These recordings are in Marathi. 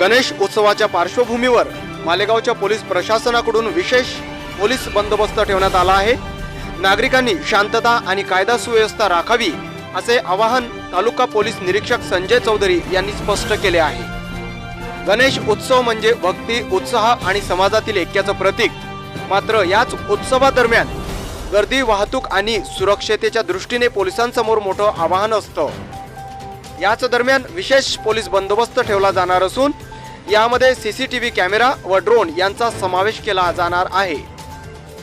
गणेश उत्सवाच्या पार्श्वभूमीवर मालेगावच्या पोलीस प्रशासनाकडून विशेष पोलीस बंदोबस्त ठेवण्यात आला आहे. नागरिकांनी शांतता आणि कायदा सुव्यवस्था राखावी असे आवाहन तालुका पोलीस निरीक्षक संजय चौधरी यांनी स्पष्ट केले आहे. गणेश उत्सव म्हणजे भक्ती उत्साह आणि समाजातील ऐक्याचं प्रतीक. मात्र याच उत्सवादरम्यान गर्दी वाहतूक आणि सुरक्षतेच्या दृष्टीने पोलिसांसमोर मोठं आवाहन असतं. याच दरम्यान विशेष पोलीस बंदोबस्त ठेवला जाणार असून यामध्ये सीसीटीव्ही कॅमेरा व ड्रोन यांचा समावेश केला जाणार आहे.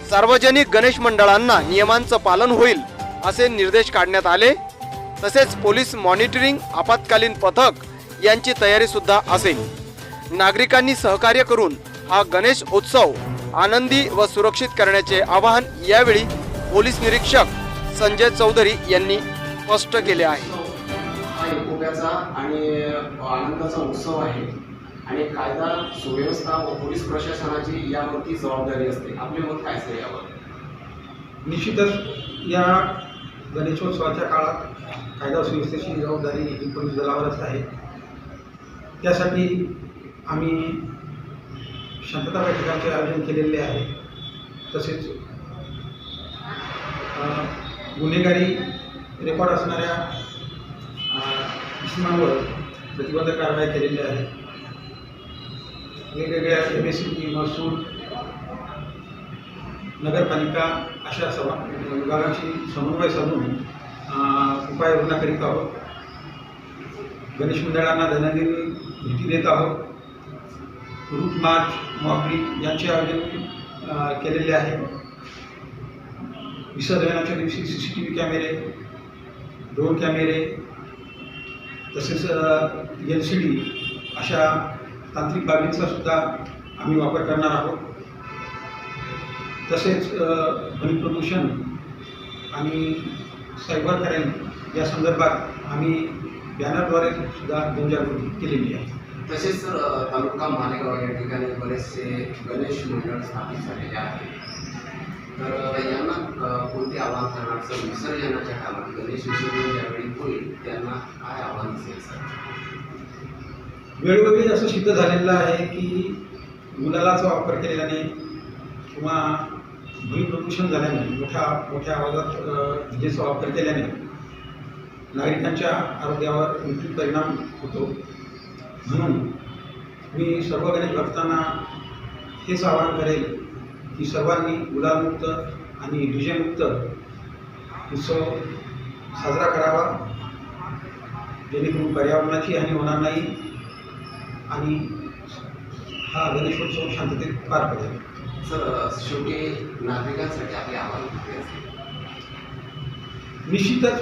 सार्वजनिक गणेश मंडळांना नियमांचं पालन होईल असे निर्देश काढण्यात आले. तसेच पोलीस मॉनिटरिंग आपत्कालीन पथक यांची तयारी सुद्धा असेल. नागरिकांनी सहकार्य करून हा गणेश उत्सव आनंदी व सुरक्षित करण्याचे आवाहन यावेळी पोलीस निरीक्षक संजय चौधरी यांनी स्पष्ट केले आहे. हा आणि आनंदाचा उत्सव आहे. आणि कायदा सुव्यवस्था व पोलीस प्रशासनाची यावरती जबाबदारी असते. आपले मत काय असते यावर? निश्चितच या गणेशोत्सवाच्या काळात कायदा सुव्यवस्थेची जबाबदारी ही पोलीस दलावरच आहे. त्यासाठी आम्ही शांतता बैठकांचे आयोजन केलेले आहे. तसेच गुन्हेगारी रेकॉर्ड असणाऱ्या अ, इसमांवर प्रतिबंधक कारवाई केलेली आहे. वेगवेगळ्या एम एस सी महसूल नगरपालिका अशा सभा विभागांशी समन्वय साधून उपाययोजना करीत आहोत. गणेश मंडळांना दैनंदिन भेटी देत आहोत. रूट मार्च मॉकड्रिल यांचे आयोजन केलेले आहे. विसर्जनाच्या दिवशी सी सी टी व्ही कॅमेरे ड्रोन कॅमेरे तसेच एल सी डी अशा तांत्रिक बाबींचा सुद्धा आम्ही वापर करणार आहोत. तसेच ध्वनी प्रदूषण आणि सायबर क्राईम या संदर्भात आम्ही बॅनरद्वारे सुद्धा जनजागृती केलेली आहे. तसेच सर तालुका मालेगाव या ठिकाणी बरेचसे गणेश मंडळ स्थापित झालेले आहेत. तर यांना कोणते आव्हान करणार सर विसर्जनाच्या कामात गणेश विसर्जन ज्यावेळी होईल त्यांना काय आव्हान असेल सर? वेळोवेळी असं सिद्ध झालेलं आहे की गुलालाचा वापर केल्याने किंवा ध्वनी प्रदूषण झाल्याने मोठ्या मोठ्या आवाजात विजेचा वापर केल्याने नागरिकांच्या आरोग्यावर विपरीत परिणाम होतो. म्हणून मी सर्व गणेश भक्तांना हेच आवाहन करेल की सर्वांनी गुलालमुक्त आणि डीजेमुक्त उत्सव साजरा करावा. जेणेकरून पर्यावरणाची हानी होणार नाही. आणि हा गणेशोत्सव शांततेत पार पडेल. सर शेवटी नागरिकांसाठी आपले आव्हान असेल निश्चितच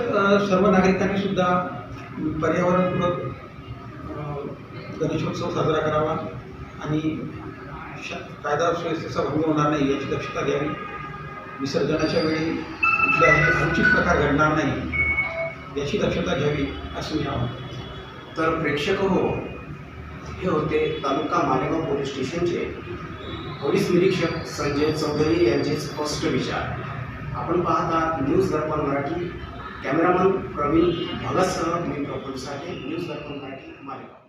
सर्व नागरिकांनी सुद्धा पर्यावरणपूरक गणेशोत्सव साजरा करावा आणि श कायदा सुव्यवस्थेचा भंग होणार नाही याची दक्षता घ्यावी. विसर्जनाच्या वेळी कुठल्याही अनुचित प्रकार घडणार नाही याची दक्षता घ्यावी असं मी आवाहन. तर प्रेक्षक हो हे होते तालुका मालेगाव पोलीस स्टेशनचे. पोलीस निरीक्षक संजय चौधरी यांचे स्पष्ट विचार. आपण पाहत आहात न्यूज दर्पण मराठी. कॅमेरामन प्रवीण भगतसह मी प्रफुल्ल साठे. न्यूज दर्पण मराठी मालेगाव.